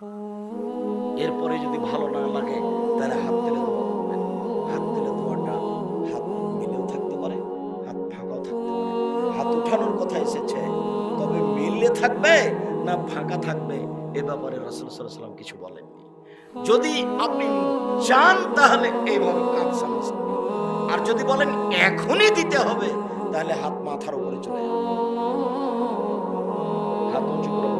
এরপরে যদি ভালো না লাগে, তাহলে হাত তুলে হাত দোয়াটা হাত মিলেও থাকতে পারে, হাত ফাঁকাও থাকতে পারে। হাত উঠানোর কথা এসেছে, তবে থাকবে না ফাঁকা থাকবে? এ ব্যাপারে রসুল সাল্লাম কিছু বলেননি। যদি আপনি চান, তাহলে এইভাবে কাজ আর যদি বলেন, এখনই দিতে হবে, তাহলে হাত মাথার উপরে চলে হাত উঁচু করে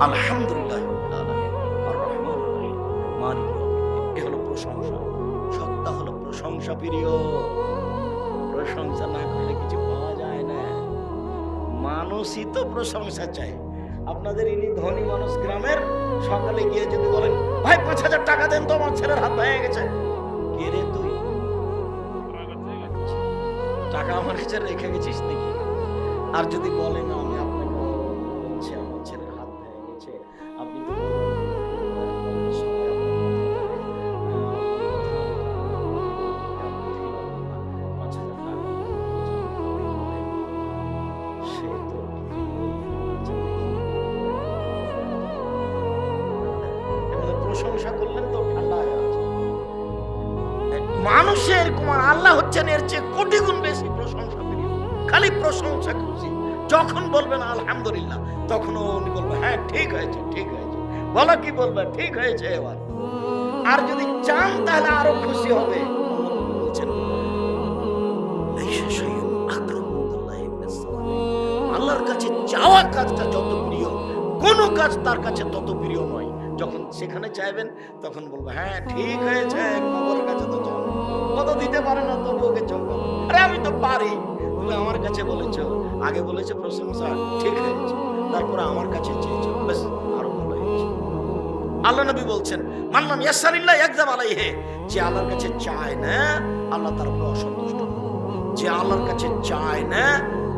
আলহামদুলিল্লাহ এ প্রশংসা। হলো প্রশংসা, প্রিয়। প্রশংসা না করলে কিছু পাওয়া যায় না। মানুষই তো প্রশংসা আপনাদের ধনী মানুষ গ্রামের সকালে গিয়ে যদি বলেন, ভাই, পাঁচ হাজার টাকা দেন তো, আমার ছেলের হাত ভেঙে গেছে। কে রে তুই? টাকা আমার কাছে রেখে গেছিস নাকি? আর যদি বলেন মানুষের কুমার আল্লাহ হচ্ছেন এর চেয়ে কোটি গুণ বেশি প্রশংসা প্রিয়। খালি প্রশংসা খুশি। যখন বলবেন আলহামদুলিল্লাহ তখন উনি বলবে হ্যাঁ ঠিক হয়েছে ঠিক হয়েছে। বলো কি বলবে? ঠিক হয়েছে এবার। আর যদি চান তাহলে আরও খুশি হবে। আল্লাহর কাছে চাওয়া কাজটা যত প্রিয়, কোনো কাজ তার কাছে তত প্রিয় নয়। যখন সেখানে চাইবেন তখন বলব হ্যাঁ ঠিক হয়েছে কবরের কাছে তো কত দিতে পারে না তবু ওকে চল। আরে আমি তো পারি। তুমি আমার কাছে বলেছ আগে বলেছ প্রশংসা ঠিক হয়েছে। তারপরে আমার কাছে চেয়েছো বেশ আরও ভালো হয়েছে। আল্লাহ নবী বলছেন মানলাম ইয়াসারিল্লাহ একদম আলাইহে। যে আল্লাহর কাছে চায় না আল্লাহ তার উপর অসন্তুষ্ট হন। যে আল্লাহর কাছে চায় না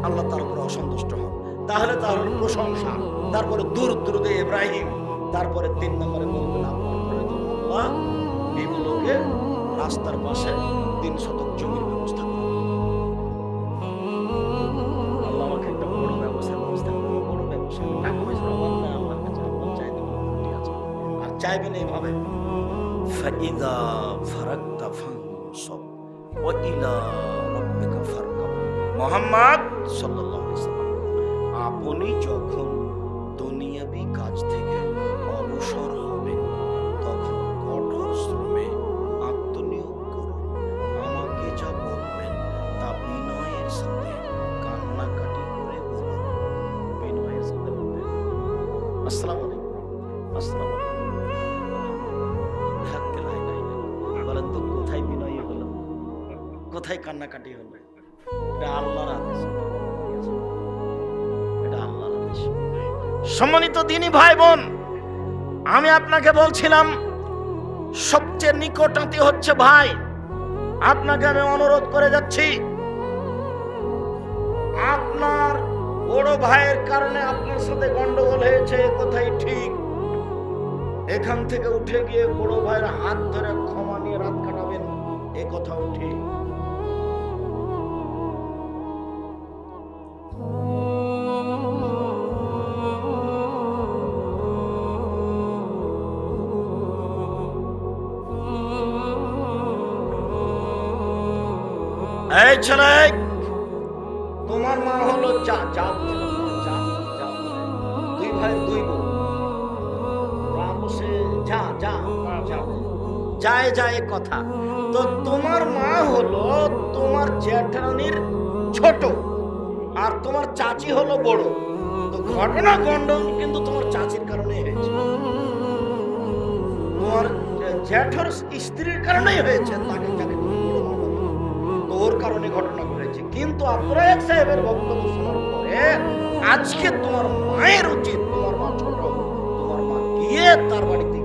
আল্লাহ তার উপর অসন্তুষ্ট হন। তাহলে তার প্রশংসা তারপরে দূর দূরদে ইব্রাহিম তারপরে তিন নম্বরে রাস্তার পাশে তিন শতক জমির ব্যবস্থা আল্লাহ আমাকে ব্যবস্থা বড় ব্যবসা আর চাইবেন আপনি যখন দুনিয়াবি কাজ থেকে সম্মানিত দিনী ভাই বোন আমি আপনাকে বলছিলাম, সবচেয়ে নিকটাতি হচ্ছে ভাই। আপনাকে আমি অনুরোধ করে যাচ্ছি ভাইয়ের কারণে আপনার সাথে গন্ডগোল হয়েছে, এ কথাই ঠিক। এখান থেকে উঠে গিয়ে বড় ভাইয়ের হাত ধরে ক্ষমা নিয়ে রাত কাটাবেন, এ কথাও ঠিক। এই ছেলে যায় যায় কথা। তো তোমার মা হলো তোমার জ্যাঠানির ছোট আর তোমার চাচি হলো বড়। তো ঘটনা গন্ডন কিন্তু তোমার চাচির কারণে হয়েছে। তোমার জ্যাঠার স্ত্রীর কারণেই হয়েছে তাকে বলো। তো ওর কারণে ঘটনা ঘটেছে। কিন্তু আব্দুর সাহেবের বক্তব্য শোনার পরে আজকে তোমার মায়ের উচিত তোমার মা ছোট, তোমার মা গিয়ে তার বাড়িতে